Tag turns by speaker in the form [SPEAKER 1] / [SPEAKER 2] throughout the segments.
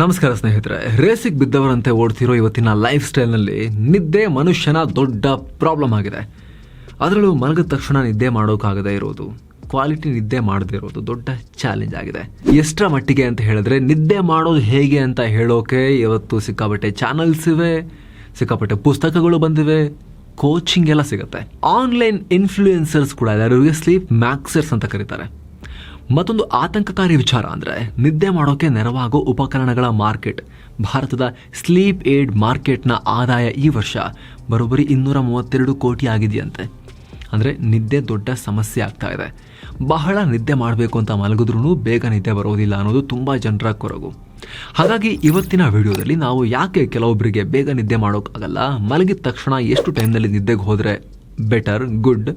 [SPEAKER 1] ನಮಸ್ಕಾರ ಸ್ನೇಹಿತರೆ, ರೇಸಿಗೆ ಬಿದ್ದವರಂತೆ ಓಡ್ತಿರೋ ಇವತ್ತಿನ ಲೈಫ್ ಸ್ಟೈಲ್ನಲ್ಲಿ ನಿದ್ದೆ ಮನುಷ್ಯನ ದೊಡ್ಡ ಪ್ರಾಬ್ಲಮ್ ಆಗಿದೆ. ಅದರಲ್ಲೂ ಮಲಗಿದ ತಕ್ಷಣ ನಿದ್ದೆ ಮಾಡೋಕ್ಕಾಗದೇ ಇರೋದು, ಕ್ವಾಲಿಟಿ ನಿದ್ದೆ ಮಾಡದೇ ಇರೋದು ದೊಡ್ಡ ಚಾಲೆಂಜ್ ಆಗಿದೆ. ಎಷ್ಟರ ಮಟ್ಟಿಗೆ ಅಂತ ಹೇಳಿದ್ರೆ, ನಿದ್ದೆ ಮಾಡೋದು ಹೇಗೆ ಅಂತ ಹೇಳೋಕೆ ಇವತ್ತು ಸಿಕ್ಕಾಪಟ್ಟೆ ಚಾನಲ್ಸ್ ಇವೆ, ಸಿಕ್ಕಾಪಟ್ಟೆ ಪುಸ್ತಕಗಳು ಬಂದಿವೆ, ಕೋಚಿಂಗ್ ಎಲ್ಲ ಸಿಗುತ್ತೆ. ಆನ್ಲೈನ್ ಇನ್ಫ್ಲೂಯೆನ್ಸರ್ಸ್ ಕೂಡ ಸ್ಲೀಪ್ ಮ್ಯಾಕ್ಸರ್ಸ್ ಅಂತ ಕರೀತಾರೆ. ಮತ್ತೊಂದು ಆತಂಕಕಾರಿ ವಿಚಾರ ಅಂದರೆ ನಿದ್ದೆ ಮಾಡೋಕ್ಕೆ ನೆರವಾಗೋ ಉಪಕರಣಗಳ ಮಾರ್ಕೆಟ್. ಭಾರತದ ಸ್ಲೀಪ್ ಏಡ್ ಮಾರ್ಕೆಟ್ನ ಆದಾಯ ಈ ವರ್ಷ ಬರೋಬ್ಬರಿ ಇನ್ನೂರ ಮೂವತ್ತೆರಡು ಕೋಟಿ ಆಗಿದೆಯಂತೆ. ಅಂದರೆ ನಿದ್ದೆ ದೊಡ್ಡ ಸಮಸ್ಯೆ ಆಗ್ತಾ ಇದೆ. ಬಹಳ ನಿದ್ದೆ ಮಾಡಬೇಕು ಅಂತ ಮಲಗಿದ್ರೂ ಬೇಗ ನಿದ್ದೆ ಬರೋದಿಲ್ಲ ಅನ್ನೋದು ತುಂಬ ಜನರ ಕೊರಗು. ಹಾಗಾಗಿ ಇವತ್ತಿನ ವಿಡಿಯೋದಲ್ಲಿ ನಾವು ಯಾಕೆ ಕೆಲವೊಬ್ಬರಿಗೆ ಬೇಗ ನಿದ್ದೆ ಮಾಡೋಕ್ಕಾಗಲ್ಲ, ಮಲಗಿದ ತಕ್ಷಣ ಎಷ್ಟು ಟೈಮ್ನಲ್ಲಿ ನಿದ್ದೆಗೆ ಹೋದರೆ ಬೆಟರ್ ಗುಡ್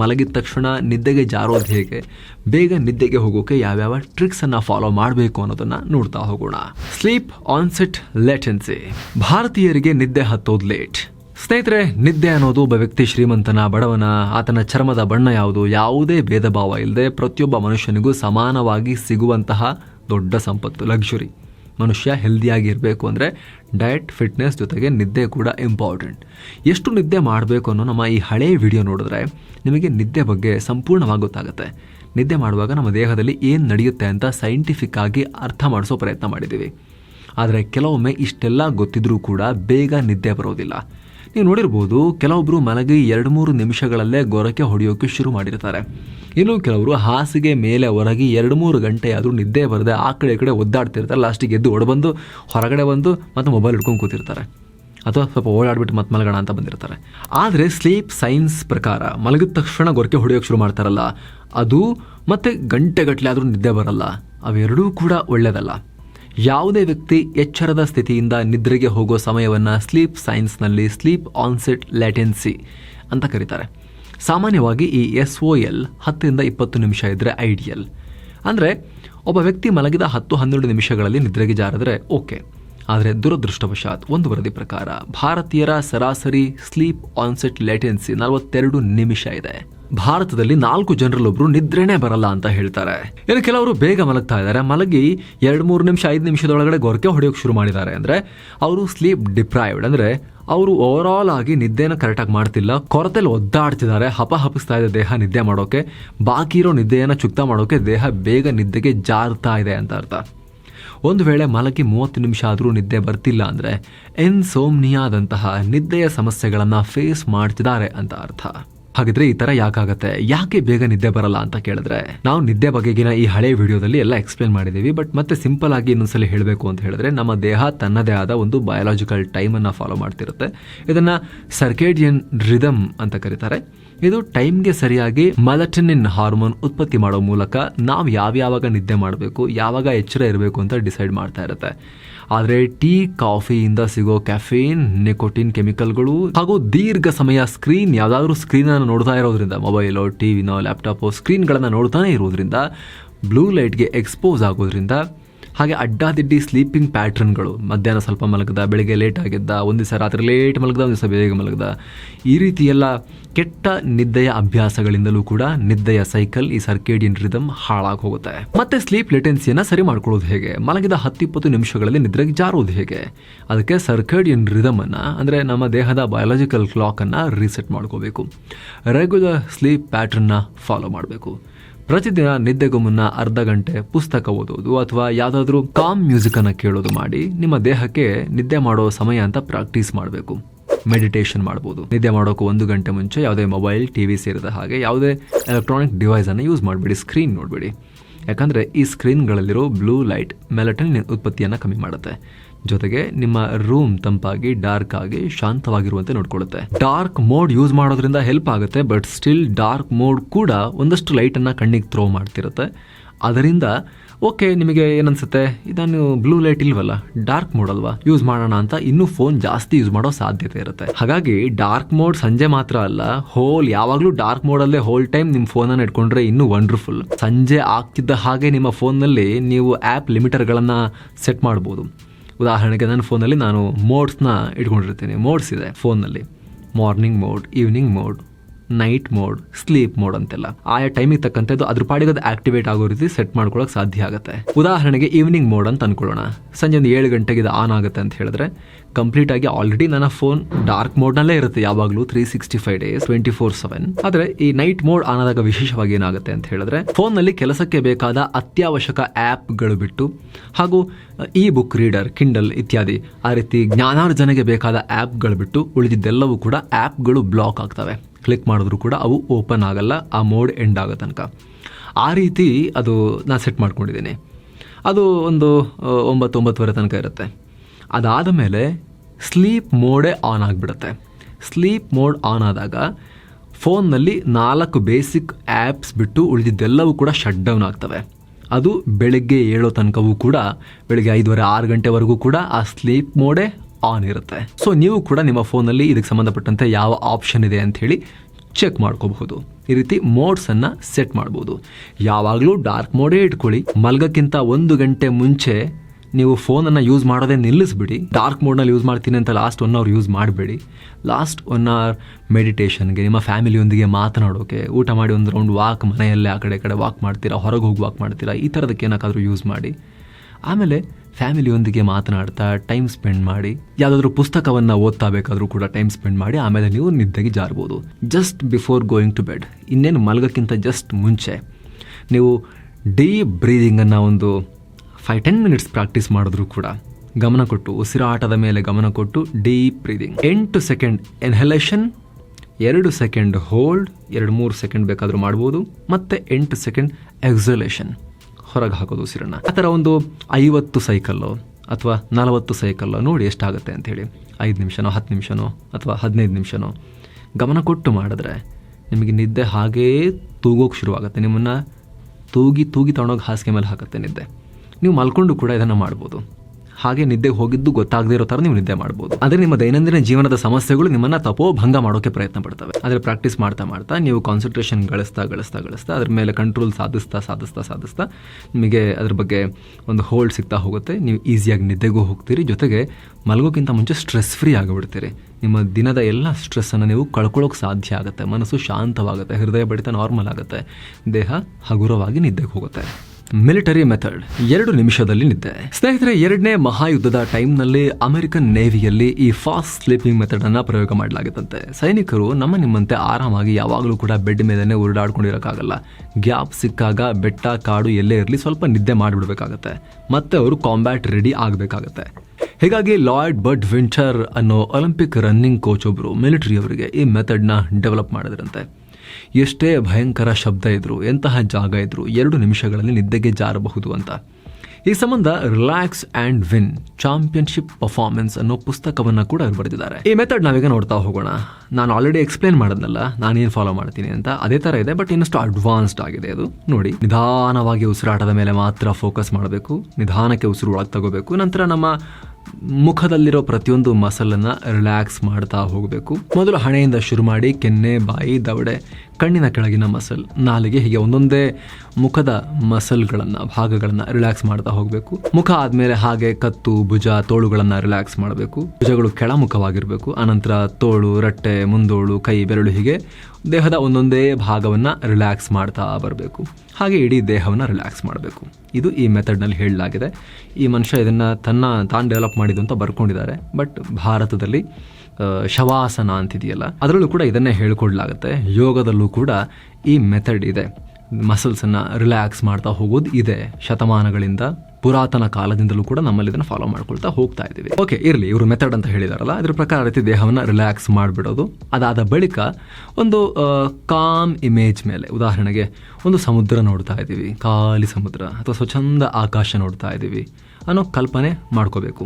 [SPEAKER 1] ಮಲಗಿದ ತಕ್ಷಣ ನಿದ್ದೆಗೆ ಜಾರೋದು ಹೇಗೆ, ಬೇಗ ನಿದ್ದೆಗೆ ಹೋಗೋಕೆ ಯಾವ್ಯಾವ ಟ್ರಿಕ್ಸನ್ನು ಫಾಲೋ ಮಾಡಬೇಕು ಅನ್ನೋದನ್ನು ನೋಡ್ತಾ ಹೋಗೋಣ. ಸ್ಲೀಪ್ ಆನ್ಸೆಟ್ ಲೇಟೆನ್ಸಿ ಭಾರತೀಯರಿಗೆ ನಿದ್ದೆ ಹತ್ತೋದು ಲೇಟ್ ಸ್ನೇಹಿತರೆ, ನಿದ್ದೆ ಅನ್ನೋದು ಒಬ್ಬ ವ್ಯಕ್ತಿ ಶ್ರೀಮಂತನ ಬಡವನ, ಆತನ ಚರ್ಮದ ಬಣ್ಣ ಯಾವುದು, ಯಾವುದೇ ಭೇದ ಭಾವ ಇಲ್ಲದೆ ಪ್ರತಿಯೊಬ್ಬ ಮನುಷ್ಯನಿಗೂ ಸಮಾನವಾಗಿ ಸಿಗುವಂತಹ ದೊಡ್ಡ ಸಂಪತ್ತು ಲಕ್ಸುರಿ ಮನುಷ್ಯ ಹೆಲ್ದಿಯಾಗಿ ಇರಬೇಕು ಅಂದರೆ ಡಯಟ್ ಫಿಟ್ನೆಸ್ ಜೊತೆಗೆ ನಿದ್ದೆ ಕೂಡ ಇಂಪಾರ್ಟೆಂಟ್ ಎಷ್ಟು ನಿದ್ದೆ ಮಾಡಬೇಕು ಅನ್ನೋ ನಮ್ಮ ಈ ಹಳೆಯ ವಿಡಿಯೋ ನೋಡಿದ್ರೆ ನಿಮಗೆ ನಿದ್ದೆ ಬಗ್ಗೆ ಸಂಪೂರ್ಣವಾಗಿ ಗೊತ್ತಾಗುತ್ತೆ. ನಿದ್ದೆ ಮಾಡುವಾಗ ನಮ್ಮ ದೇಹದಲ್ಲಿ ಏನು ನಡೆಯುತ್ತೆ ಅಂತ ಸೈಂಟಿಫಿಕ್ ಆಗಿ ಅರ್ಥ ಮಾಡಿಸೋ ಪ್ರಯತ್ನ ಮಾಡಿದ್ದೀವಿ. ಆದರೆ ಕೆಲವೊಮ್ಮೆ ಇಷ್ಟೆಲ್ಲ ಗೊತ್ತಿದ್ರೂ ಕೂಡ ಬೇಗ ನಿದ್ದೆ ಬರೋದಿಲ್ಲ. ನೀವು ನೋಡಿರ್ಬೋದು ಕೆಲವೊಬ್ಬರು ಮಲಗಿ ಎರಡು ಮೂರು ನಿಮಿಷಗಳಲ್ಲೇ ಗೊರಕೆ ಹೊಡೆಯೋಕೆ ಶುರು ಮಾಡಿರ್ತಾರೆ. ಇನ್ನು ಕೆಲವರು ಹಾಸಿಗೆ ಮೇಲೆ ಹೊರಗೆ ಎರಡು ಮೂರು ಗಂಟೆ ಆದರೂ ನಿದ್ದೆ ಬರದೆ ಆ ಕಡೆ ಈ ಕಡೆ ಒದ್ದಾಡ್ತಿರ್ತಾರೆ ಲಾಸ್ಟಿಗೆ ಎದ್ದು ಹೊಡೆಬಂದು ಹೊರಗಡೆ ಬಂದು ಮತ್ತು ಮೊಬೈಲ್ ಹಿಡ್ಕೊಂಡು ಕೂತಿರ್ತಾರೆ. ಅಥವಾ ಸ್ವಲ್ಪ ಓಡಾಡ್ಬಿಟ್ಟು ಮತ್ತೆ ಮಲಗೋಣ ಅಂತ ಬಂದಿರ್ತಾರೆ. ಆದರೆ ಸ್ಲೀಪ್ ಸೈನ್ಸ್ ಪ್ರಕಾರ ಮಲಗಿದ ತಕ್ಷಣ ಗೊರಕೆ ಹೊಡೆಯೋಕೆ ಶುರು ಮಾಡ್ತಾರಲ್ಲ. ಅದು ಮತ್ತು ಗಂಟೆಗಟ್ಟಲೆ ಆದರೂ ನಿದ್ದೆ ಬರಲ್ಲ. ಅವೆರಡೂ ಕೂಡ ಒಳ್ಳೆಯದಲ್ಲ ಯಾವುದೇ ವ್ಯಕ್ತಿ ಎಚ್ಚರದ ಸ್ಥಿತಿಯಿಂದ ನಿದ್ರೆಗೆ ಹೋಗೋ ಸಮಯವನ್ನು ಸ್ಲೀಪ್ ಸೈನ್ಸ್ನಲ್ಲಿ ಸ್ಲೀಪ್ ಆನ್ಸೆಟ್ ಲ್ಯಾಟೆನ್ಸಿ ಅಂತ ಕರೀತಾರೆ. ಸಾಮಾನ್ಯವಾಗಿ ಈ ಎಸ್ ಒ ಎಲ್ ಹತ್ತರಿಂದ ಇಪ್ಪತ್ತು ನಿಮಿಷ ಇದ್ದರೆ ಐಡಿಯಲ್. ಅಂದರೆ ಒಬ್ಬ ವ್ಯಕ್ತಿ ಮಲಗಿದ ಹತ್ತು ಹನ್ನೆರಡು ನಿಮಿಷಗಳಲ್ಲಿ ನಿದ್ರೆಗೆ ಜಾರಿದ್ರೆ ಓಕೆ. ಆದರೆ ದುರದೃಷ್ಟವಶಾತ್ ಒಂದು ವರದಿ ಪ್ರಕಾರ ಭಾರತೀಯರ ಸರಾಸರಿ ಸ್ಲೀಪ್ ಆನ್ಸೆಟ್ ಲೇಟೆನ್ಸಿ ನಲವತ್ತೆರಡು ನಿಮಿಷ ಇದೆ. ಭಾರತದಲ್ಲಿ ನಾಲ್ಕು ಜನರಲ್ಲೊಬ್ರು ನಿದ್ರೆನೇ ಬರಲ್ಲ ಅಂತ ಹೇಳ್ತಾರೆ. ಇನ್ನು ಕೆಲವರು ಬೇಗ ಮಲಗ್ತಾ ಇದ್ದಾರೆ. ಮಲಗಿ ಎರಡು ಮೂರು ನಿಮಿಷ, ಐದು ನಿಮಿಷದೊಳಗಡೆ ಗೊರಕೆ ಹೊಡೆಯೋಕೆ ಶುರು ಮಾಡಿದ್ದಾರೆ. ಅಂದರೆ ಅವರು ಸ್ಲೀಪ್ ಡಿಪ್ರೈವ್ಡ್ ಅಂದರೆ ಅವರು ಓವರ್ ಆಲ್ ಆಗಿ ನಿದ್ದೆನ ಕರೆಕ್ಟಾಗಿ ಮಾಡ್ತಿಲ್ಲ. ಕೊರತೆಲಿ ಒದ್ದಾಡ್ತಿದ್ದಾರೆ. ಹಪ ಹಪಿಸ್ತಾ ಇದೆ ದೇಹ ನಿದ್ದೆ ಮಾಡೋಕೆ. ಬಾಕಿ ಇರೋ ನಿದ್ದೆಯನ್ನು ಚುಕ್ತಾ ಮಾಡೋಕೆ ದೇಹ ಬೇಗ ನಿದ್ದೆಗೆ ಜಾರ್ತಾ ಇದೆ ಅಂತ ಅರ್ಥ. ಒಂದು ವೇಳೆ ಮಲಗಿ ಮೂವತ್ತು ನಿಮಿಷ ಆದರೂ ನಿದ್ದೆ ಬರ್ತಿಲ್ಲ ಅಂದರೆ ಎನ್ಸೋಮ್ನಿಯಾದಂತಹ ನಿದ್ದೆಯ ಸಮಸ್ಯೆಗಳನ್ನು ಫೇಸ್ ಮಾಡ್ತಿದ್ದಾರೆ ಅಂತ ಅರ್ಥ. ಹಾಗಿದ್ರೆ ಈ ತರ ಯಾಕಾಗತ್ತೆ? ಯಾಕೆ ಬೇಗ ನಿದ್ದೆ ಬರಲ್ಲ ಅಂತ ಕೇಳಿದ್ರೆ, ನಾವು ನಿದ್ದೆ ಬಗೆಗಿನ ಈ ಹಳೆ ವಿಡಿಯೋದಲ್ಲಿ ಎಲ್ಲ ಎಕ್ಸ್ಪ್ಲೇನ್ ಮಾಡಿದೀವಿ ಬಟ್ ಮತ್ತೆ ಸಿಂಪಲ್ ಆಗಿ ಇನ್ನೊಂದ್ಸಲಿ ಹೇಳಬೇಕು ಅಂತ ಹೇಳಿದ್ರೆ, ನಮ್ಮ ದೇಹ ತನ್ನದೇ ಆದ ಒಂದು ಬಯಾಲಜಿಕಲ್ ಟೈಮ್ ಅನ್ನ ಫಾಲೋ ಮಾಡ್ತಿರುತ್ತೆ. ಇದನ್ನ ಸರ್ಕೇಡಿಯನ್ ರಿದಮ್ ಅಂತ ಕರೀತಾರೆ. ಇದು ಟೈಮ್ಗೆ ಸರಿಯಾಗಿ ಮಲಟನಿನ್ ಹಾರ್ಮೋನ್ ಉತ್ಪತ್ತಿ ಮಾಡೋ ಮೂಲಕ ನಾವು ಯಾವ್ಯಾವಾಗ ನಿದ್ದೆ ಮಾಡಬೇಕು, ಯಾವಾಗ ಎಚ್ಚರ ಇರಬೇಕು ಅಂತ ಡಿಸೈಡ್ ಮಾಡ್ತಾ ಇರುತ್ತೆ. ಆದರೆ ಟೀ, ಕಾಫಿಯಿಂದ ಸಿಗೋ ಕ್ಯಾಫೀನ್, ನಿಕೋಟಿನ್ ಕೆಮಿಕಲ್ಗಳು ಹಾಗೂ ದೀರ್ಘ ಸಮಯ ಸ್ಕ್ರೀನ್, ಯಾವುದಾದ್ರೂ ಸ್ಕ್ರೀನ್ ಅನ್ನು ನೋಡ್ತಾ ಇರೋದ್ರಿಂದ, ಮೊಬೈಲೋ, ಟಿವಿನೋ, ಲ್ಯಾಪ್ಟಾಪೋ, ಸ್ಕ್ರೀನ್ಗಳನ್ನು ನೋಡ್ತಾನೆ ಇರೋದ್ರಿಂದ, ಬ್ಲೂ ಲೈಟ್ಗೆ ಎಕ್ಸ್ಪೋಸ್ ಆಗೋದ್ರಿಂದ ಹಾಗೆ ಅಡ್ಡಾದಿಡ್ಡಿ ಸ್ಲೀಪಿಂಗ್ ಪ್ಯಾಟ್ರನ್ಗಳು ಮಧ್ಯಾಹ್ನ ಸ್ವಲ್ಪ ಮಲಗದ, ಬೆಳಗ್ಗೆ ಲೇಟ್ ಆಗಿದ್ದ, ಒಂದು ದಿವಸ ರಾತ್ರಿ ಲೇಟ್ ಮಲಗದ, ಒಂದು ದಿವಸ ಬೇಗ ಮಲಗದ. ಈ ರೀತಿ ಎಲ್ಲ ಕೆಟ್ಟ ನಿದ್ದೆಯ ಅಭ್ಯಾಸಗಳಿಂದಲೂ ಕೂಡ ನಿದ್ದೆಯ ಸೈಕಲ್ ಈ ಸರ್ಕೇಡಿಯನ್ ರಿದಮ್ ಹಾಳಾಗಿ ಹೋಗುತ್ತೆ. ಮತ್ತೆ ಸ್ಲೀಪ್ ಲೆಟೆನ್ಸಿಯನ್ನು ಸರಿ ಮಾಡ್ಕೊಳ್ಳೋದು ಹೇಗೆ? ಮಲಗಿದ ಹತ್ತಿಪ್ಪತ್ತು ನಿಮಿಷಗಳಲ್ಲಿ ನಿದ್ರೆಗೆ ಜಾರೋದು ಹೇಗೆ? ಅದಕ್ಕೆ ಸರ್ಕೇಡಿಯನ್ ರಿದಮ್ ಅನ್ನ, ಅಂದ್ರೆ ನಮ್ಮ ದೇಹದ ಬಯಾಲಜಿಕಲ್ ಕ್ಲಾಕ್ ಅನ್ನ ರೀಸೆಟ್ ಮಾಡ್ಕೋಬೇಕು. ರೆಗ್ಯುಲರ್ ಸ್ಲೀಪ್ ಪ್ಯಾಟ್ರನ್ನ ಫಾಲೋ ಮಾಡಬೇಕು. ಪ್ರತಿದಿನ ನಿದ್ದೆಗೂ ಮುನ್ನ ಅರ್ಧ ಗಂಟೆ ಪುಸ್ತಕ ಓದೋದು ಅಥವಾ ಯಾವುದಾದ್ರೂ ಕಾಮ್ ಮ್ಯೂಸಿಕ್ ಅನ್ನ ಕೇಳೋದು ಮಾಡಿ ನಿಮ್ಮ ದೇಹಕ್ಕೆ ನಿದ್ದೆ ಮಾಡೋ ಸಮಯ ಅಂತ ಪ್ರಾಕ್ಟೀಸ್ ಮಾಡಬೇಕು. ಮೆಡಿಟೇಷನ್ ಮಾಡ್ಬೋದು. ನಿದ್ದೆ ಮಾಡೋಕೆ ಒಂದು ಗಂಟೆ ಮುಂಚೆ ಯಾವುದೇ ಮೊಬೈಲ್ ಟಿವಿ ಸೇರಿದ ಹಾಗೆ ಯಾವುದೇ ಎಲೆಕ್ಟ್ರಾನಿಕ್ ಡಿವೈಸ್ ಅನ್ನು ಯೂಸ್ ಮಾಡಬೇಡಿ. ಸ್ಕ್ರೀನ್ ನೋಡಬೇಡಿ. ಯಾಕಂದ್ರೆ ಈ ಸ್ಕ್ರೀನ್ಗಳಲ್ಲಿರೋ ಬ್ಲೂ ಲೈಟ್ ಮೆಲಟನ್ ಉತ್ಪತ್ತಿಯನ್ನು ಕಮ್ಮಿ ಮಾಡುತ್ತೆ. ಜೊತೆಗೆ ನಿಮ್ಮ ರೂಮ್ ತಂಪಾಗಿ, ಡಾರ್ಕ್ ಆಗಿ, ಶಾಂತವಾಗಿರುವಂತೆ ನೋಡ್ಕೊಳ್ಳುತ್ತೆ. ಡಾರ್ಕ್ ಮೋಡ್ ಯೂಸ್ ಮಾಡೋದ್ರಿಂದ ಹೆಲ್ಪ್ ಆಗುತ್ತೆ, ಬಟ್ ಸ್ಟಿಲ್ ಡಾರ್ಕ್ ಮೋಡ್ ಕೂಡ ಒಂದಷ್ಟು ಲೈಟನ್ನು ಕಣ್ಣಿಗೆ ಥ್ರೋ ಮಾಡ್ತಿರುತ್ತೆ. ಅದರಿಂದ, ಓಕೆ, ನಿಮಗೆ ಏನನ್ಸುತ್ತೆ? ಇದನ್ನು ಬ್ಲೂ ಲೈಟ್ ಇಲ್ವಲ್ಲ? ಡಾರ್ಕ್ ಮೋಡ್ ಅಲ್ವಾ? ಯೂಸ್ ಮಾಡೋಣ ಅಂತ ಇನ್ನೂ ಫೋನ್ ಜಾಸ್ತಿ ಯೂಸ್ ಮಾಡೋ ಸಾಧ್ಯತೆ ಇರುತ್ತೆ. ಹಾಗಾಗಿ ಡಾರ್ಕ್ ಮೋಡ್ ಸಂಜೆ ಮಾತ್ರ ಅಲ್ಲ, ಹೋಲ್ ಯಾವಾಗಲೂ ಡಾರ್ಕ್ ಮೋಡಲ್ಲೇ ಹೋಲ್ ಟೈಮ್ ನಿಮ್ಮ ಫೋನನ್ನು ಇಟ್ಕೊಂಡ್ರೆ ಇನ್ನೂ ವಂಡರ್ಫುಲ್. ಸಂಜೆ ಆಗ್ತಿದ್ದ ಹಾಗೆ ನಿಮ್ಮ ಫೋನ್ನಲ್ಲಿ ನೀವು ಆ್ಯಪ್ ಲಿಮಿಟರ್ಗಳನ್ನು ಸೆಟ್ ಮಾಡ್ಬೋದು. ಉದಾಹರಣೆಗೆ ನನ್ನ ಫೋನಲ್ಲಿ ನಾನು ಮೋಡ್ಸ್ನ ಇಟ್ಕೊಂಡಿರ್ತೀನಿ. ಮೋಡ್ಸ್ ಇದೆ ಫೋನಲ್ಲಿ. Morning mode evening mode night mode sleep mode ಅಂತೆಲ್ಲ. ಆಯಾ ಟೈಮಿಗೆ ತಕ್ಕಂತೆ ಅದು ಅದ್ರ ಪಾಡಿಗೆ ಅದು ಆಕ್ಟಿವೇಟ್ ಆಗೋ ರೀತಿ ಸೆಟ್ ಮಾಡ್ಕೊಳ್ಳೋಕೆ ಸಾಧ್ಯ ಆಗುತ್ತೆ. ಉದಾಹರಣೆಗೆ ಈವ್ನಿಂಗ್ ಮೋಡ್ ಅಂತ ಅನ್ಕೊಳ್ಳೋಣ. ಸಂಜೆ ಒಂದು ಏಳು ಗಂಟೆಗೆ ಇದು ಆನ್ ಆಗುತ್ತೆ ಅಂತ ಹೇಳಿದ್ರೆ ಕಂಪ್ಲೀಟ್ ಆಗಿ ಆಲ್ರೆಡಿ ನನ್ನ ಫೋನ್ ಡಾರ್ಕ್ ಮೋಡ್ನಲ್ಲೇ ಇರುತ್ತೆ ಯಾವಾಗಲೂ three sixty five days twenty four seven ಆದರೆ ಈ ನೈಟ್ ಮೋಡ್ ಆನ್ ವಿಶೇಷವಾಗಿ ಏನಾಗುತ್ತೆ ಅಂತ ಹೇಳಿದ್ರೆ ಫೋನ್ನಲ್ಲಿ ಕೆಲಸಕ್ಕೆ ಬೇಕಾದ ಅತ್ಯವಶ್ಯಕ ಆ್ಯಪ್ಗಳು ಬಿಟ್ಟು, ಹಾಗೂ ಇ ಬುಕ್ ರೀಡರ್ ಕಿಂಡಲ್ ಇತ್ಯಾದಿ ಆ ರೀತಿ ಜ್ಞಾನಾರ್ಜನೆಗೆ ಬೇಕಾದ ಆ್ಯಪ್ಗಳು ಬಿಟ್ಟು ಉಳಿದಿದ್ದೆಲ್ಲವೂ ಕೂಡ ಆ್ಯಪ್ಗಳು ಬ್ಲಾಕ್ ಆಗ್ತವೆ. ಕ್ಲಿಕ್ ಮಾಡಿದ್ರು ಕೂಡ ಅವು ಓಪನ್ ಆಗಲ್ಲ, ಆ ಮೋಡ್ ಎಂಡ್ ಆಗೋ ತನಕ. ಆ ರೀತಿ ಅದು ನಾನು ಸೆಟ್ ಮಾಡ್ಕೊಂಡಿದ್ದೀನಿ. ಅದು ಒಂದು ಒಂಬತ್ತೊಂಬತ್ತುವರೆ ತನಕ ಇರುತ್ತೆ. ಅದಾದ ಮೇಲೆ ಸ್ಲೀಪ್ ಮೋಡೇ ಆನ್ ಆಗಿಬಿಡುತ್ತೆ. ಸ್ಲೀಪ್ ಮೋಡ್ ಆನ್ ಆದಾಗ ಫೋನ್ನಲ್ಲಿ ನಾಲ್ಕು ಬೇಸಿಕ್ ಆ್ಯಪ್ಸ್ ಬಿಟ್ಟು ಉಳಿದಿದ್ದೆಲ್ಲವೂ ಕೂಡ ಶಟ್ ಡೌನ್ ಆಗ್ತವೆ. ಅದು ಬೆಳಗ್ಗೆ ಏಳೋ ತನಕವೂ ಕೂಡ, ಬೆಳಗ್ಗೆ ಐದುವರೆ ಆರು ಗಂಟೆವರೆಗೂ ಕೂಡ ಆ ಸ್ಲೀಪ್ ಮೋಡೇ ಆನ್ ಇರುತ್ತೆ. ಸೊ ನೀವು ಕೂಡ ನಿಮ್ಮ ಫೋನಲ್ಲಿ ಇದಕ್ಕೆ ಸಂಬಂಧಪಟ್ಟಂತೆ ಯಾವ ಆಪ್ಷನ್ ಇದೆ ಅಂತ ಹೇಳಿ ಚೆಕ್ ಮಾಡ್ಕೋಬಹುದು. ಈ ರೀತಿ ಮೋಡ್ಸನ್ನು ಸೆಟ್ ಮಾಡ್ಬೋದು. ಯಾವಾಗಲೂ ಡಾರ್ಕ್ ಮೋಡೇ ಇಟ್ಕೊಳ್ಳಿ. ಮಲ್ಗಕ್ಕಿಂತ ಒಂದು ಗಂಟೆ ಮುಂಚೆ ನೀವು ಫೋನನ್ನು ಯೂಸ್ ಮಾಡೋದೇ ನಿಲ್ಲಿಸ್ಬಿಡಿ. ಡಾರ್ಕ್ ಮೋಡ್ನಲ್ಲಿ ಯೂಸ್ ಮಾಡ್ತೀನಿ ಅಂತ ಲಾಸ್ಟ್ ಒನ್ ಅವರ್ ಯೂಸ್ ಮಾಡಬೇಡಿ. ಲಾಸ್ಟ್ ಒನ್ ಅವರ್ ಮೆಡಿಟೇಷನ್ಗೆ ನಿಮ್ಮ ಫ್ಯಾಮಿಲಿಯೊಂದಿಗೆ ಮಾತನಾಡೋಕೆ, ಊಟ ಮಾಡಿ ಒಂದು ರೌಂಡ್ ವಾಕ್ ಮನೆಯಲ್ಲೇ ಆ ಕಡೆ ಕಡೆ ವಾಕ್ ಮಾಡ್ತೀರಾ, ಹೊರಗೆ ಹೋಗಿ ವಾಕ್ ಮಾಡ್ತೀರಾ, ಈ ಥರದಕ್ಕೆ ಏನಕ್ಕಾದರೂ ಯೂಸ್ ಮಾಡಿ. ಆಮೇಲೆ ಫ್ಯಾಮಿಲಿಯೊಂದಿಗೆ ಮಾತನಾಡ್ತಾ ಟೈಮ್ ಸ್ಪೆಂಡ್ ಮಾಡಿ. ಯಾವುದಾದ್ರೂ ಪುಸ್ತಕವನ್ನು ಓದ್ತಾ ಬೇಕಾದರೂ ಕೂಡ ಟೈಮ್ ಸ್ಪೆಂಡ್ ಮಾಡಿ, ಆಮೇಲೆ ನೀವು ನಿದ್ದೆಗೆ ಜಾರ್ಬೋದು. Just before going to bed ಇನ್ನೇನು ಮಲಗೋಕ್ಕಿಂತ ಜಸ್ಟ್ ಮುಂಚೆ. ನೀವು ಡೀಪ್ ಬ್ರೀದಿಂಗನ್ನು ಒಂದು ಫೈವ್ ಟೆನ್ ಮಿನಿಟ್ಸ್ ಪ್ರಾಕ್ಟೀಸ್ ಮಾಡಿದ್ರು ಕೂಡ ಗಮನ ಕೊಟ್ಟು, ಉಸಿರಾಟದ ಮೇಲೆ ಗಮನ ಕೊಟ್ಟು ಡೀಪ್ ಬ್ರೀದಿಂಗ್ ಎಂಟು ಸೆಕೆಂಡ್ ಎನ್ಹಲೇಷನ್ ಎರಡು ಸೆಕೆಂಡ್ ಹೋಲ್ಡ್ ಎರಡು, ಮೂರು ಸೆಕೆಂಡ್ ಬೇಕಾದರೂ ಮಾಡ್ಬೋದು, ಮತ್ತೆ ಎಂಟು ಸೆಕೆಂಡ್ ಎಕ್ಸಲೇಷನ್ ಹೊರಗೆ ಹಾಕೋದು ಉಸಿರನ್ನ. ಆ ಥರ ಒಂದು ಐವತ್ತು ಸೈಕಲ್ಲು ಅಥವಾ ನಲವತ್ತು ಸೈಕಲ್ಲು ನೋಡಿ ಎಷ್ಟಾಗುತ್ತೆ ಅಂಥೇಳಿ. ಐದು ನಿಮಿಷನೋ, ಹತ್ತು ನಿಮಿಷನೋ ಅಥವಾ ಹದಿನೈದು ನಿಮಿಷನೋ ಗಮನ ಕೊಟ್ಟು ಮಾಡಿದ್ರೆ ನಿಮಗೆ ನಿದ್ದೆ ಹಾಗೇ ತೂಗೋಕೆ ಶುರುವಾಗುತ್ತೆ. ನಿಮ್ಮನ್ನು ತೂಗಿ ತೂಗಿ ತೊಗೊಂಡೋಗಿ ಹಾಸಿಗೆ ಮೇಲೆ ಹಾಕುತ್ತೆ ನಿದ್ದೆ. ನೀವು ಮಲ್ಕೊಂಡು ಕೂಡ ಇದನ್ನು ಮಾಡ್ಬೋದು. ಹಾಗೆ ನಿದ್ದೆಗೆ ಹೋಗಿದ್ದು ಗೊತ್ತಾಗದೇ ಇರೋ ಥರ ನೀವು ನಿದ್ದೆ ಮಾಡ್ಬೋದು. ಆದರೆ ನಿಮ್ಮ ದೈನಂದಿನ ಜೀವನದ ಸಮಸ್ಯೆಗಳು ನಿಮ್ಮನ್ನು ತಪೋ ಭಂಗ ಮಾಡೋಕ್ಕೆ ಪ್ರಯತ್ನ ಪಡ್ತವೆ. ಆದರೆ ಪ್ರಾಕ್ಟೀಸ್ ಮಾಡ್ತಾ ಮಾಡ್ತಾ, ನೀವು ಕಾನ್ಸಂಟ್ರೇಷನ್ ಗಳಿಸ್ತಾ ಗಳಿಸ್ತಾ ಗಳಿಸ್ತಾ, ಅದ್ರ ಮೇಲೆ ಕಂಟ್ರೋಲ್ ಸಾಧಿಸ್ತಾ ಸಾಧಿಸ್ತಾ ಸಾಧಿಸ್ತಾ ನಿಮಗೆ ಅದ್ರ ಬಗ್ಗೆ ಒಂದು ಹೋಲ್ಡ್ ಸಿಗ್ತಾ ಹೋಗುತ್ತೆ. ನೀವು ಈಸಿಯಾಗಿ ನಿದ್ದೆಗೂ ಹೋಗ್ತೀರಿ. ಜೊತೆಗೆ ಮಲಗೋಕ್ಕಿಂತ ಮುಂಚೆ ಸ್ಟ್ರೆಸ್ ಫ್ರೀ ಆಗಿಬಿಡ್ತೀರಿ. ನಿಮ್ಮ ದಿನದ ಎಲ್ಲ ಸ್ಟ್ರೆಸ್ಸನ್ನು ನೀವು ಕಳ್ಕೊಳ್ಳೋಕೆ ಸಾಧ್ಯ ಆಗುತ್ತೆ. ಮನಸ್ಸು ಶಾಂತವಾಗುತ್ತೆ. ಹೃದಯ ಬಡಿತ ನಾರ್ಮಲ್ ಆಗುತ್ತೆ. ದೇಹ ಹಗುರವಾಗಿ ನಿದ್ದೆಗೆ ಹೋಗುತ್ತೆ. ಮಿಲಿಟರಿ ಮೆಥಡ್, ಎರಡು ನಿಮಿಷದಲ್ಲಿ ನಿದ್ದೆ. ಸ್ನೇಹಿತರೆ, ಎರಡನೇ ಮಹಾಯುದ್ಧದ ಟೈಮ್ನಲ್ಲಿ ಅಮೆರಿಕನ್ ನೇವಿಯಲ್ಲಿ ಈ ಫಾಸ್ಟ್ ಸ್ಲೀಪಿಂಗ್ ಮೆಥಡ್ ಅನ್ನ ಪ್ರಯೋಗ ಮಾಡಲಾಗುತ್ತಂತೆ. ಸೈನಿಕರು ನಮ್ಮ ನಿಮ್ಮಂತೆ ಆರಾಮಾಗಿ ಯಾವಾಗಲೂ ಕೂಡ ಬೆಡ್ ಮೇಲೇ ಓಡಾಡ್ಕೊಂಡಿರೋಕ್ಕಾಗಲ್ಲ ಗ್ಯಾಪ್ ಸಿಕ್ಕಾಗ ಬೆಟ್ಟ, ಕಾಡು ಎಲ್ಲೇ ಇರಲಿ ಸ್ವಲ್ಪ ನಿದ್ದೆ ಮಾಡಿಬಿಡ್ಬೇಕಾಗತ್ತೆ. ಮತ್ತೆ ಅವರು ಕಾಂಬ್ಯಾಟ್ ರೆಡಿ ಆಗಬೇಕಾಗತ್ತೆ. ಹೀಗಾಗಿ ಲಾಯ್ಡ್ ಬಟ್ ವಿಂಟರ್ ಅನ್ನೋ ಒಲಿಂಪಿಕ್ ರನ್ನಿಂಗ್ ಕೋಚ್ ಒಬ್ರು ಮಿಲಿಟರಿಯವರಿಗೆ ಈ ಮೆಥಡ್ನ ಡೆವಲಪ್ ಮಾಡಿದ್ರಂತೆ. ಎಷ್ಟೇ ಭಯಂಕರ ಶಬ್ದ ಇದ್ರು, ಎಂತಹ ಜಾಗ ಇದ್ರು ಎರಡು ನಿಮಿಷಗಳಲ್ಲಿ ನಿದ್ದೆಗೆ ಜಾರಬಹುದು ಅಂತ. ಈ ಸಂಬಂಧ relax and win championship performance ಅನ್ನೋ ಪುಸ್ತಕವನ್ನು ಕೂಡ ಅವ್ರು ಬರೆದಿದ್ದಾರೆ. ಈ ಮೆಥಡ್ ನಾವೀಗ ನೋಡ್ತಾ ಹೋಗೋಣ. ನಾನು ಆಲ್ರೆಡಿ ಎಕ್ಸ್ಪ್ಲೇನ್ ನಾನು ನಾನೇನು ಫಾಲೋ ಮಾಡ್ತೀನಿ ಅಂತ. ಅದೇ ಥರ ಇದೆ, ಬಟ್ ಇನ್ನಷ್ಟು ಅಡ್ವಾನ್ಸ್ಡ್ ಆಗಿದೆ ಅದು. ನೋಡಿ, ನಿಧಾನವಾಗಿ ಉಸಿರಾಟದ ಮೇಲೆ ಮಾತ್ರ ಫೋಕಸ್ ಮಾಡಬೇಕು, ನಿಧಾನಕ್ಕೆ ಉಸಿರು ಒಳಗೆ ತಗೋಬೇಕು. ನಂತರ ನಮ್ಮ ಮುಖದಲ್ಲಿರೋ ಪ್ರತಿಯೊಂದು ಮಸಲನ್ನು ರಿಲ್ಯಾಕ್ಸ್ ಮಾಡ್ತಾ ಹೋಗಬೇಕು. ಮೊದಲು ಹಣೆಯಿಂದ ಶುರು ಮಾಡಿ ಕೆನ್ನೆ ಬಾಯಿ ದವಡೆ ಕಣ್ಣಿನ ಕೆಳಗಿನ ಮಸಲ್, ನಾಲಿಗೆ ಹೀಗೆ ಒಂದೊಂದೇ ಮುಖದ ಮಸಲ್ಗಳನ್ನು, ಭಾಗಗಳನ್ನು ರಿಲ್ಯಾಕ್ಸ್ ಮಾಡ್ತಾ ಹೋಗಬೇಕು. ಮುಖ ಆದಮೇಲೆ ಹಾಗೆ ಕತ್ತು, ಭುಜ, ತೋಳುಗಳನ್ನು ರಿಲ್ಯಾಕ್ಸ್ ಮಾಡಬೇಕು. ಭುಜಗಳು ಕೆಳಮುಖವಾಗಿರಬೇಕು. ಆನಂತರ ತೋಳು, ರಟ್ಟೆ, ಮುಂದೋಳು, ಕೈ, ಬೆರಳು ಹೀಗೆ ದೇಹದ ಒಂದೊಂದೇ ಭಾಗವನ್ನು ರಿಲ್ಯಾಕ್ಸ್ ಮಾಡ್ತಾ ಬರಬೇಕು. ಹಾಗೆ ಇಡೀ ದೇಹವನ್ನು ರಿಲ್ಯಾಕ್ಸ್ ಮಾಡಬೇಕು. ಇದು ಈ ಮೆಥಡ್ನಲ್ಲಿ ಹೇಳಲಾಗಿದೆ. ಈ ಮನುಷ್ಯ ಇದನ್ನು ತನ್ನ ತಾನು ಡೆವಲಪ್ ಮಾಡಿದಂತ ಬರ್ಕೊಂಡಿದ್ದಾರೆ. ಬಟ್ ಭಾರತದಲ್ಲಿ ಶವಾಸನ ಅಂತಿದೆಯಲ್ಲ, ಅದರಲ್ಲೂ ಕೂಡ ಇದನ್ನೇ ಹೇಳ್ಕೊಡ್ಲಾಗುತ್ತೆ. ಯೋಗದಲ್ಲೂ ಕೂಡ ಈ ಮೆಥಡ್ ಇದೆ. ಮಸಲ್ಸನ್ನು ರಿಲ್ಯಾಕ್ಸ್ ಮಾಡ್ತಾ ಹೋಗೋದು ಇದೆ ಶತಮಾನಗಳಿಂದ, ಪುರಾತನ ಕಾಲದಿಂದಲೂ ಕೂಡ ನಮ್ಮಲ್ಲಿ ಇದನ್ನು ಫಾಲೋ ಮಾಡ್ಕೊಳ್ತಾ ಹೋಗ್ತಾ ಇದ್ದೀವಿ. ಓಕೆ ಇರಲಿ, ಇವರು ಮೆಥಡ್ ಅಂತ ಹೇಳಿದಾರಲ್ಲ, ಇದ್ರ ಪ್ರಕಾರ ರೀತಿ ದೇಹವನ್ನು ರಿಲ್ಯಾಕ್ಸ್ ಮಾಡಿಬಿಡೋದು. ಅದಾದ ಬಳಿಕ ಒಂದು ಕಾಮ್ ಇಮೇಜ್ ಮೇಲೆ, ಉದಾಹರಣೆಗೆ ಒಂದು ಸಮುದ್ರ ನೋಡ್ತಾ ಇದ್ದೀವಿ, ಖಾಲಿ ಸಮುದ್ರ, ಅಥವಾ ಸ್ವಚ್ಛಂದ ಆಕಾಶ ನೋಡ್ತಾ ಇದ್ದೀವಿ ಅನ್ನೋ ಕಲ್ಪನೆ ಮಾಡ್ಕೋಬೇಕು.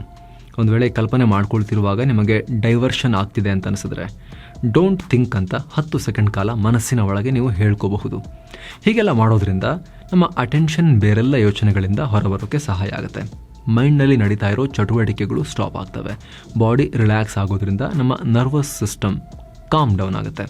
[SPEAKER 1] ಒಂದು ವೇಳೆ ಕಲ್ಪನೆ ಮಾಡ್ಕೊಳ್ತಿರುವಾಗ ನಿಮಗೆ ಡೈವರ್ಷನ್ ಆಗ್ತಿದೆ ಅಂತ ಅನಿಸಿದ್ರೆ ಡೋಂಟ್ ಥಿಂಕ್ ಅಂತ ಹತ್ತು ಸೆಕೆಂಡ್ ಕಾಲ ಮನಸ್ಸಿನ ಒಳಗೆ ನೀವು ಹೇಳ್ಕೋಬಹುದು. ಹೀಗೆಲ್ಲ ಮಾಡೋದ್ರಿಂದ ನಮ್ಮ ಅಟೆನ್ಷನ್ ಬೇರೆಲ್ಲ ಯೋಚನೆಗಳಿಂದ ಹೊರಬರೋಕ್ಕೆ ಸಹಾಯ ಆಗುತ್ತೆ. ಮೈಂಡ್ನಲ್ಲಿ ನಡೀತಾ ಇರೋ ಚಟುವಟಿಕೆಗಳು ಸ್ಟಾಪ್ ಆಗ್ತವೆ. ಬಾಡಿ ರಿಲ್ಯಾಕ್ಸ್ ಆಗೋದ್ರಿಂದ ನಮ್ಮ ನರ್ವಸ್ ಸಿಸ್ಟಮ್ ಕಾಮ್ ಡೌನ್ ಆಗುತ್ತೆ.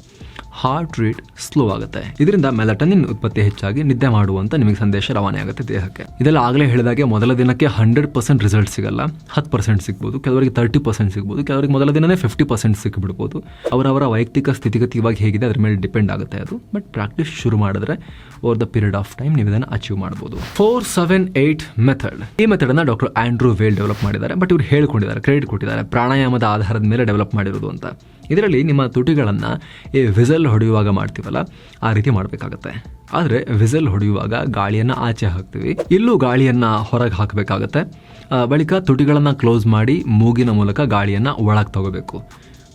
[SPEAKER 1] ಹಾರ್ಟ್ ರೇಟ್ ಸ್ಲೋ ಆಗುತ್ತೆ. ಇದರಿಂದ ಮೆಲಟನಿನ್ ಉತ್ಪತ್ತಿ ಹೆಚ್ಚಾಗಿ ನಿದ್ದೆ ಮಾಡುವಂತ ನಿಮಗೆ ಸಂದೇಶ ರವಾನೆ ಆಗುತ್ತೆ ದೇಹಕ್ಕೆ. ಇದೆಲ್ಲ ಆಗಲೇ ಹೇಳಿದಾಗೆ ಮೊದಲ ದಿನಕ್ಕೆ ಹಂಡ್ರೆಡ್ ಪರ್ಸೆಂಟ್ ರಿಸಲ್ಟ್ ಸಿಗಲ್ಲ. ಹತ್ತು ಪರ್ಸೆಂಟ್ ಸಿಗ್ಬೋದು, ಕೆಲವರಿಗೆ ತರ್ಟಿ ಪರ್ಸೆಂಟ್ ಸಿಗ್ಬೋದು, ಕೆಲವರಿಗೆ ಮೊದಲ ದಿನನೇ ಫಿಫ್ಟಿ ಪರ್ಸೆಂಟ್ ಸಿಕ್ಬಿಡ್ಬೋದು. ಅವರವರ ವೈಯಕ್ತಿಕ ಸ್ಥಿತಿಗತಿ ಇವಾಗ ಹೇಗಿದೆ, ಅದ್ರ ಮೇಲೆ ಡಿಪೆಂಡ್ ಆಗುತ್ತೆ ಅದು. ಬಟ್ ಪ್ರಾಕ್ಟೀಸ್ ಶುರು ಮಾಡಿದ್ರೆ over the period of time ನೀವು ಇದನ್ನು ಅಚೀವ್ ಮಾಡ್ಬೋದು. ಫೋರ್ ಸೆವೆನ್ ಏಟ್ ಮೆಥಡ್ ಈ method doctor Andrew Weil develop ಮಾಡಿದ್ದಾರೆ. ಬಟ್ ಇವ್ರು ಹೇಳ್ಕೊಂಡಿದ್ದಾರೆ ಕ್ರೆಡಿಟ್ ಕೊಟ್ಟಿದ್ದಾರೆ. ಪ್ರಾಣಾಯಾಮದ ಆಧಾರದ ಮೇಲೆ ಡೆವಲಪ್ ಮಾಡಿರೋದು ಅಂತ. ಇದರಲ್ಲಿ ನಿಮ್ಮ ತುಟಿಗಳನ್ನು ಈ ವಿಸಲ್ ಹೊಡೆಯುವಾಗ ಮಾಡ್ತೀವಲ್ಲ, ಆ ರೀತಿ ಮಾಡಬೇಕಾಗತ್ತೆ. ಆದರೆ ವಿಸಲ್ ಹೊಡೆಯುವಾಗ ಗಾಳಿಯನ್ನು ಆಚೆ ಹಾಕ್ತೀವಿ. ಇಲ್ಲೂ ಗಾಳಿಯನ್ನು ಹೊರಗೆ ಹಾಕಬೇಕಾಗತ್ತೆ. ಬಳಿಕ ತುಟಿಗಳನ್ನು ಕ್ಲೋಸ್ ಮಾಡಿ ಮೂಗಿನ ಮೂಲಕ ಗಾಳಿಯನ್ನು ಒಳಗೆ ತಗೋಬೇಕು.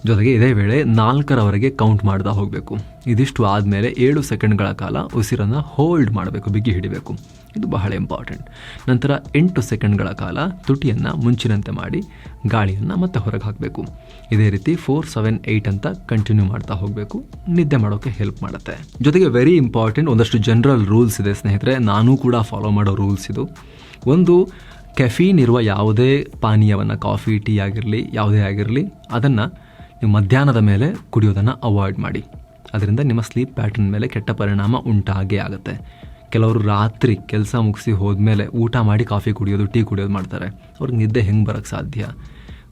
[SPEAKER 1] ಜೊತೆಗೆ ಇದೇ ವೇಳೆ ನಾಲ್ಕರವರೆಗೆ ಕೌಂಟ್ ಮಾಡ್ತಾ ಹೋಗಬೇಕು. ಇದಿಷ್ಟು ಆದಮೇಲೆ ಏಳು ಸೆಕೆಂಡ್ಗಳ ಕಾಲ ಉಸಿರನ್ನು ಹೋಲ್ಡ್ ಮಾಡಬೇಕು ಬಿಗಿ ಹಿಡಿಬೇಕು ಇದು ಬಹಳ ಇಂಪಾರ್ಟೆಂಟ್ ನಂತರ ಎಂಟು ಸೆಕೆಂಡ್ಗಳ ಕಾಲ ತುಟಿಯನ್ನು ಮುಂಚಿನಂತೆ ಮಾಡಿ ಗಾಳಿಯನ್ನು ಮತ್ತೆ ಹೊರಗೆ ಹಾಕಬೇಕು. ಇದೇ ರೀತಿ ಫೋರ್ ಸೆವೆನ್ ಏಯ್ಟ್ ಅಂತ ಕಂಟಿನ್ಯೂ ಮಾಡ್ತಾ ಹೋಗಬೇಕು. ನಿದ್ದೆ ಮಾಡೋಕ್ಕೆ ಹೆಲ್ಪ್ ಮಾಡುತ್ತೆ. ಜೊತೆಗೆ ವೆರಿ ಇಂಪಾರ್ಟೆಂಟ್ ಒಂದಷ್ಟು ಜನರಲ್ ರೂಲ್ಸ್ ಇದೆ ಸ್ನೇಹಿತರೆ. ನಾನು ಕೂಡ ಫಾಲೋ ಮಾಡೋ ರೂಲ್ಸ್ ಇದು. ಒಂದು ಕೆಫೀನ್ ಇರುವ ಯಾವುದೇ ಪಾನೀಯವನ್ನು ಕಾಫಿ ಟೀ ಆಗಿರಲಿ, ಯಾವುದೇ ಆಗಿರಲಿ, ಅದನ್ನು ನೀವು ಮಧ್ಯಾಹ್ನದ ಮೇಲೆ ಕುಡಿಯೋದನ್ನು ಅವಾಯ್ಡ್ ಮಾಡಿ. ಅದರಿಂದ ನಿಮ್ಮ ಸ್ಲೀಪ್ ಪ್ಯಾಟರ್ನ್ ಮೇಲೆ ಕೆಟ್ಟ ಪರಿಣಾಮ ಉಂಟಾಗೇ ಆಗುತ್ತೆ. ಕೆಲವರು ರಾತ್ರಿ ಕೆಲಸ ಮುಗಿಸಿ ಹೋದ್ಮೇಲೆ ಊಟ ಮಾಡಿ ಕಾಫಿ ಕುಡಿಯೋದು, ಟೀ ಕುಡಿಯೋದು ಮಾಡ್ತಾರೆ. ಅವ್ರಿಗೆ ನಿದ್ದೆ ಹೆಂಗೆ ಬರೋಕ್ಕೆ ಸಾಧ್ಯ?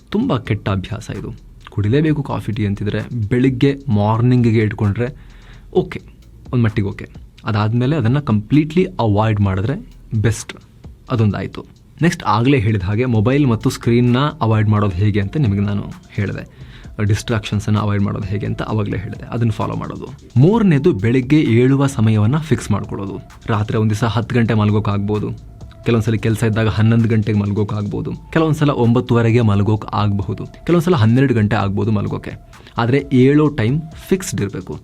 [SPEAKER 1] ತುಂಬ ಕೆಟ್ಟ ಅಭ್ಯಾಸ ಇದು. ಕುಡಿಲೇಬೇಕು ಕಾಫಿ, ಟೀ ಅಂತಿದ್ರೆ ಬೆಳಿಗ್ಗೆ ಮಾರ್ನಿಂಗಿಗೆ ಇಟ್ಕೊಂಡ್ರೆ ಓಕೆ, ಒಂದು ಮಟ್ಟಿಗೆ ಓಕೆ. ಅದಾದಮೇಲೆ ಅದನ್ನು ಕಂಪ್ಲೀಟ್ಲಿ ಅವಾಯ್ಡ್ ಮಾಡಿದ್ರೆ ಬೆಸ್ಟ್. ಅದೊಂದಾಯಿತು. ನೆಕ್ಸ್ಟ್ ಆಗಲೇ ಹೇಳಿದ ಹಾಗೆ ಮೊಬೈಲ್ ಮತ್ತು ಸ್ಕ್ರೀನ್ನ ಅವಾಯ್ಡ್ ಮಾಡೋದು ಹೇಗೆ ಅಂತ ನಿಮಗೆ ನಾನು ಹೇಳಿದೆ. ಡಿಸ್ಟ್ರಾಕ್ಷನ್ಸನ್ನು ಅವಾಯ್ಡ್ ಮಾಡೋದು ಹೇಗೆ ಅಂತ ಅವಾಗಲೇ ಹೇಳಿದೆ. ಅದನ್ನು ಫಾಲೋ ಮಾಡೋದು. ಮೂರನೇದು ಬೆಳಿಗ್ಗೆ ಏಳುವ ಸಮಯವನ್ನು ಫಿಕ್ಸ್ ಮಾಡ್ಕೊಳ್ಳೋದು. ರಾತ್ರಿ ಒಂದು ದಿವಸ ಹತ್ತು ಗಂಟೆ ಮಲಗೋಕ್ಕಾಗ್ಬೋದು ಕೆಲವೊಂದ್ಸಲ ಕೆಲಸ ಇದ್ದಾಗ ಹನ್ನೊಂದು ಗಂಟೆಗೆ ಮಲಗೋಕ್ಕಾಗ್ಬೋದು ಕೆಲವೊಂದ್ಸಲ ಒಂಬತ್ತುವರೆಗೆ ಮಲಗೋಕೆ ಆಗಬಹುದು. ಕೆಲವೊಂದ್ಸಲ ಹನ್ನೆರಡು ಗಂಟೆ ಆಗ್ಬೋದು ಮಲಗೋಕೆ. ಆದರೆ ಏಳೋ ಟೈಮ್ ಫಿಕ್ಸ್ಡ್ ಇರಬೇಕು.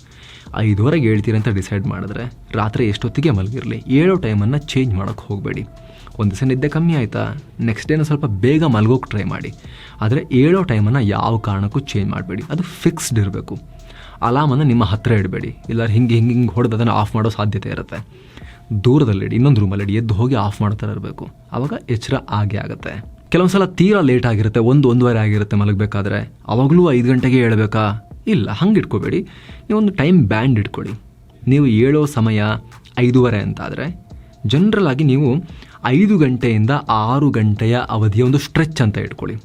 [SPEAKER 1] ಐದುವರೆಗೆ ಹೇಳ್ತೀರಿ ಅಂತ ಡಿಸೈಡ್ ಮಾಡಿದ್ರೆ ರಾತ್ರಿ ಎಷ್ಟೊತ್ತಿಗೆ ಮಲಗಿರಲಿ? ಏಳೋ ಟೈಮನ್ನು ಚೇಂಜ್ ಮಾಡೋಕ್ಕೆ ಹೋಗಬೇಡಿ. ಒಂದು ದಿವಸ ನಿದ್ದೆ ಕಮ್ಮಿ ಆಯಿತಾ? ನೆಕ್ಸ್ಟ್ ಡೇನ ಸ್ವಲ್ಪ ಬೇಗ ಮಲಗೋಕೆ ಟ್ರೈ ಮಾಡಿ. ಆದರೆ ಏಳೋ ಟೈಮನ್ನು ಯಾವ ಕಾರಣಕ್ಕೂ ಚೇಂಜ್ ಮಾಡಬೇಡಿ. ಅದು ಫಿಕ್ಸ್ಡ್ ಇರಬೇಕು. ಅಲಾಮನ್ನು ನಿಮ್ಮ ಹತ್ತಿರ ಇಡಬೇಡಿ. ಇಲ್ಲ ಹಿಂಗೆ ಹಿಂಗೆ ಹಿಂಗೆ ಹೊಡೆದು ಅದನ್ನು ಆಫ್ ಮಾಡೋ ಸಾಧ್ಯತೆ ಇರುತ್ತೆ. ದೂರದಲ್ಲಿಡಿ, ಇನ್ನೊಂದು ರೂಮಲ್ಲಿಡಿ ಎದ್ದು ಹೋಗಿ ಆಫ್ ಮಾಡ್ತಾ ಇರಬೇಕು. ಆವಾಗ ಎಚ್ಚರ ಆಗೇ ಆಗುತ್ತೆ. ಕೆಲವೊಂದು ಸಲ ತೀರಾ ಲೇಟ್ ಆಗಿರುತ್ತೆ, ಒಂದು ಒಂದೂವರೆ ಆಗಿರುತ್ತೆ ಮಲಗಬೇಕಾದ್ರೆ. ಅವಾಗಲೂ ಐದು ಗಂಟೆಗೆ ಹೇಳಬೇಕಾ ಇಲ್ಲ, ಹಂಗೆ ಇಟ್ಕೋಬೇಡಿ. ನೀವೊಂದು ಟೈಮ್ ಬ್ಯಾಂಡ್ ಇಟ್ಕೊಳ್ಳಿ ನೀವು ಏಳೋ ಸಮಯ ಐದೂವರೆ ಅಂತಾದರೆ ಜನರಲ್ ಆಗಿ ನೀವು ಐದು ಗಂಟೆಯಿಂದ ಆರು ಗಂಟೆಯ ಅವಧಿಯ ಒಂದು ಸ್ಟ್ರೆಚ್ ಅಂತ ಇಟ್ಕೊಳ್ಳಿ.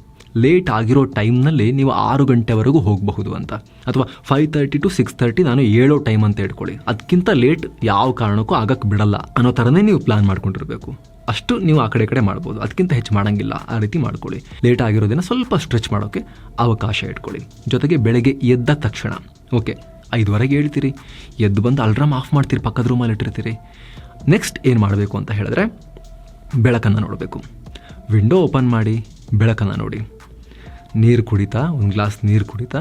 [SPEAKER 1] ಲೇಟ್ ಆಗಿರೋ ಟೈಮ್ನಲ್ಲಿ ನೀವು ಆರು ಗಂಟೆವರೆಗೂ ಹೋಗಬಹುದು ಅಂತ. ಅಥವಾ five thirty to six thirty ನಾನು ಏಳೋ ಟೈಮ್ ಅಂತ ಇಟ್ಕೊಳ್ಳಿ. ಅದಕ್ಕಿಂತ ಲೇಟ್ ಯಾವ ಕಾರಣಕ್ಕೂ ಆಗಕ್ಕೆ ಬಿಡಲ್ಲ ಅನ್ನೋ ಥರನೇ ನೀವು ಪ್ಲಾನ್ ಮಾಡ್ಕೊಂಡಿರಬೇಕು. ಅಷ್ಟು ನೀವು ಆ ಕಡೆ ಕಡೆ ಮಾಡ್ಬೋದು. ಅದಕ್ಕಿಂತ ಹೆಚ್ಚು ಮಾಡೋಂಗಿಲ್ಲ. ಆ ರೀತಿ ಮಾಡ್ಕೊಳ್ಳಿ. ಲೇಟ್ ಆಗಿರೋದನ್ನ ಸ್ವಲ್ಪ ಸ್ಟ್ರೆಚ್ ಮಾಡೋಕ್ಕೆ ಅವಕಾಶ ಇಟ್ಕೊಳ್ಳಿ. ಜೊತೆಗೆ ಬೆಳಗ್ಗೆ ಎದ್ದ ತಕ್ಷಣ. ಓಕೆ ಐದುವರೆಗೆ ಹೇಳ್ತೀರಿ ಎದ್ದು ಬಂದು ಅಲ್ರಾಮ್ ಆಫ್ ಮಾಡ್ತೀರಿ, ಪಕ್ಕದ ರೂಮಲ್ಲಿ ಇಟ್ಟಿರ್ತೀರಿ. ನೆಕ್ಸ್ಟ್ ಏನು ಮಾಡಬೇಕು ಅಂತ ಹೇಳಿದ್ರೆ ಬೆಳಕನ್ನು ನೋಡಬೇಕು. ವಿಂಡೋ ಓಪನ್ ಮಾಡಿ ಬೆಳಕನ್ನು ನೋಡಿ. ನೀರು ಕುಡಿತಾ, ಒಂದು ಗ್ಲಾಸ್ ನೀರು ಕುಡಿತಾ,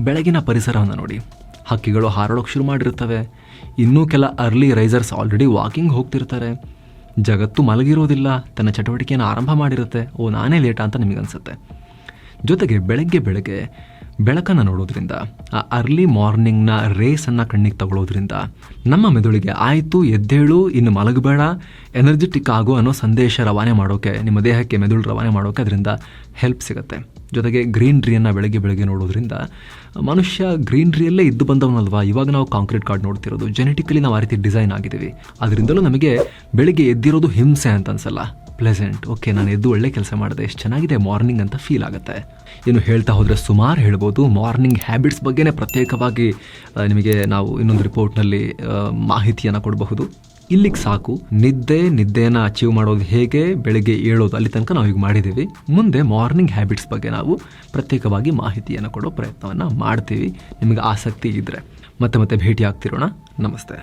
[SPEAKER 1] ಬೆಳಗಿನ ಪರಿಸರವನ್ನು ನೋಡಿ. ಹಕ್ಕಿಗಳು ಹಾರಾಡೋಕೆ ಶುರು ಮಾಡಿರ್ತವೆ ಇನ್ನೂ ಕೆಲ ಅರ್ಲಿ ರೈಸರ್ಸ್ ಆಲ್ರೆಡಿ ವಾಕಿಂಗ್ ಹೋಗ್ತಿರ್ತಾರೆ. ಜಗತ್ತು ಮಲಗಿರೋದಿಲ್ಲ, ತನ್ನ ಚಟುವಟಿಕೆಯನ್ನು ಆರಂಭ ಮಾಡಿರುತ್ತೆ. ಓ, ನಾನೇ ಲೇಟಾ ಅಂತ ನಿಮಗನ್ಸುತ್ತೆ. ಜೊತೆಗೆ ಬೆಳಗ್ಗೆ ಬೆಳಗ್ಗೆ ಬೆಳಕನ್ನು ನೋಡೋದ್ರಿಂದ, ಆ ಅರ್ಲಿ ಮಾರ್ನಿಂಗ್ನ ರೇಸನ್ನು ಕಣ್ಣಿಗೆ ತಗೊಳ್ಳೋದ್ರಿಂದ ನಮ್ಮ ಮೆದುಳಿಗೆ, ಆಯಿತು, ಎದ್ದೇಳು, ಇನ್ನು ಮಲಗಬೇಡ ಎನರ್ಜೆಟಿಕ್ ಆಗು ಅನ್ನೋ ಸಂದೇಶ ರವಾನೆ ಮಾಡೋಕೆ, ನಿಮ್ಮ ದೇಹಕ್ಕೆ ಮೆದುಳು ರವಾನೆ ಮಾಡೋಕೆ ಅದರಿಂದ ಹೆಲ್ಪ್ ಸಿಗುತ್ತೆ. ಜೊತೆಗೆ ಗ್ರೀನ್ರಿಯನ್ನು ಬೆಳಗ್ಗೆ ಬೆಳಗ್ಗೆ ನೋಡೋದ್ರಿಂದ, ಮನುಷ್ಯ ಗ್ರೀನ್ರಿಯಲ್ಲೇ ಇದ್ದು ಬಂದವನಲ್ವಾ? ಇವಾಗ ನಾವು ಕಾಂಕ್ರೀಟ್ ಕಾರ್ಡ್ ನೋಡ್ತಿರೋದು ಜೆನೆಟಿಕಲಿ ನಾವು ಆ ರೀತಿ ಡಿಸೈನ್ ಆಗಿದ್ದೀವಿ. ಅದರಿಂದಲೂ ನಮಗೆ ಬೆಳಿಗ್ಗೆ ಎದ್ದಿರೋದು ಹಿಂಸೆ ಅಂತ ಅನ್ಸಲ್ಲ. ಪ್ಲೆಸೆಂಟ್ ಓಕೆ ನಾನು ಎದ್ದು ಒಳ್ಳೆ ಕೆಲಸ ಮಾಡಿದೆ, ಎಷ್ಟು ಚೆನ್ನಾಗಿದೆ ಮಾರ್ನಿಂಗ್ ಅಂತ ಫೀಲ್ ಆಗುತ್ತೆ. ಇನ್ನು ಹೇಳ್ತಾ ಹೋದರೆ ಸುಮಾರು ಹೇಳ್ಬೋದು ಮಾರ್ನಿಂಗ್ ಹ್ಯಾಬಿಟ್ಸ್ ಬಗ್ಗೆನೇ ಪ್ರತ್ಯೇಕವಾಗಿ ನಿಮಗೆ ನಾವು ಇನ್ನೊಂದು ರಿಪೋರ್ಟ್ನಲ್ಲಿ ಮಾಹಿತಿಯನ್ನು ಕೊಡಬಹುದು. ಇಲ್ಲಿಗೆ ಸಾಕು. ನಿದ್ದೆ, ನಿದ್ದೆಯನ್ನು ಅಚೀವ್ ಮಾಡೋದು ಹೇಗೆ, ಬೆಳಗ್ಗೆ ಏಳೋದು ಅಲ್ಲಿ ತನಕ ನಾವು ಈಗ ಮಾಡಿದ್ದೀವಿ ಮುಂದೆ ಮಾರ್ನಿಂಗ್ ಹ್ಯಾಬಿಟ್ಸ್ ಬಗ್ಗೆ ನಾವು ಪ್ರತ್ಯೇಕವಾಗಿ ಮಾಹಿತಿಯನ್ನು ಕೊಡೋ ಪ್ರಯತ್ನವನ್ನು ಮಾಡ್ತೀವಿ. ನಿಮಗೆ ಆಸಕ್ತಿ ಇದ್ದರೆ ಮತ್ತೆ ಮತ್ತೆ ಭೇಟಿ ಆಗ್ತಿರೋಣ ನಮಸ್ತೆ.